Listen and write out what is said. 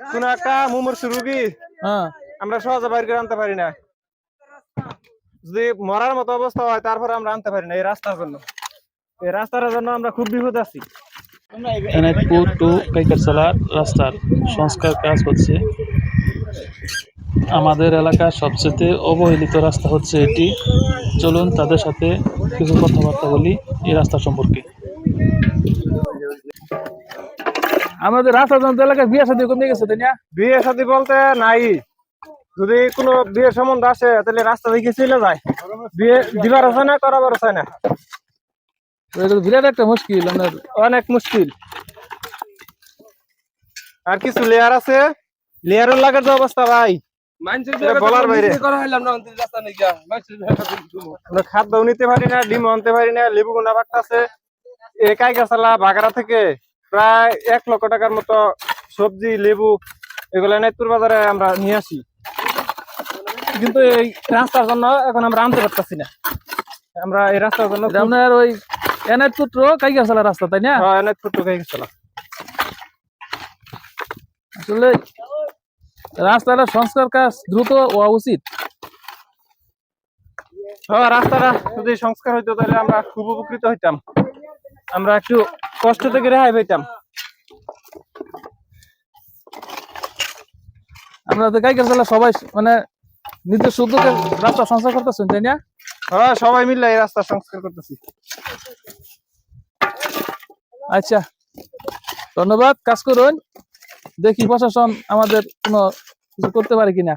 কোন একটা মুমূর্ষু রুগী হ্যাঁ। আমরা সহজে বাইর করে আনতে পারি না। যদি মরার মতো অবস্থা হয় তারপরে আমরা আনতে পারি না এই রাস্তার জন্য। এই রাস্তার জন্য আমরা খুব বিপদ আছি। এনায়তপুর টু কাইকারসালার রাস্তার সংস্কার কাজ হচ্ছে। আমাদের এলাকার সবচেয়ে অবহেলিত রাস্তা হচ্ছে এটি। চলুন তাদের সাথে কিছু কথাবার্তা বলি এই রাস্তা সম্পর্কে। আমাদের রাস্তা জনতা এলাকায় বিয়ে সাথে কমে গেছে তাই না? বিয়ে শাদী বলতে নাই। যদি কোনো বিয়ের সম্বন্ধ আসে তাহলে রাস্তা দেখে চলে যায়। বিয়ে দিবার আছে না করাবার আছে না? বিরাট একটা মুশকিল আপনার। অনেক মুশকিল। আর কিছু লেয়ার আছে? লেয়ারের লাগার যে অবস্থা ভাই। বলার বাইরে। আমরা খাদ্য নিতে পারি না ডিম আনতে পারি না লেবু গুন্ডা বাড়তেছে একাই গাছালা বাগারা থেকে? প্রায় এক লক্ষ টাকার মতো সবজি লেবু এগুলো নাইতুর বাজারে আমরা নিয়ে আসি। কিন্তু এই রাস্তার জন্য এখন আমরা আনতে পারতেছি না। আমরা এই রাস্তার জন্য আপনার ওই এনায়তপুর টু কাইকারসালার রাস্তা তাই না? নাইতুর টুকে গেছিলাম আসলে রাস্তাটা সংস্কার কাজ দ্রুত হওয়া উচিত। হ্যাঁ রাস্তাটা যদি সংস্কার হইতো তাহলে আমরা খুব উপকৃত হইতাম। আমরা একটু কষ্ট থেকে রেহাই পাইতাম। আমরা তো কাইকারসালা সবাই মানে নিজের শুদ্ধ রাস্তা সংস্কার করতেছেন তাই না? হ্যাঁ সবাই মিলে এই রাস্তা সংস্কার করতেছি। আচ্ছা ধন্যবাদ কাজ করুন। দেখি প্রশাসন আমাদের কোনো কিছু করতে পারে কিনা।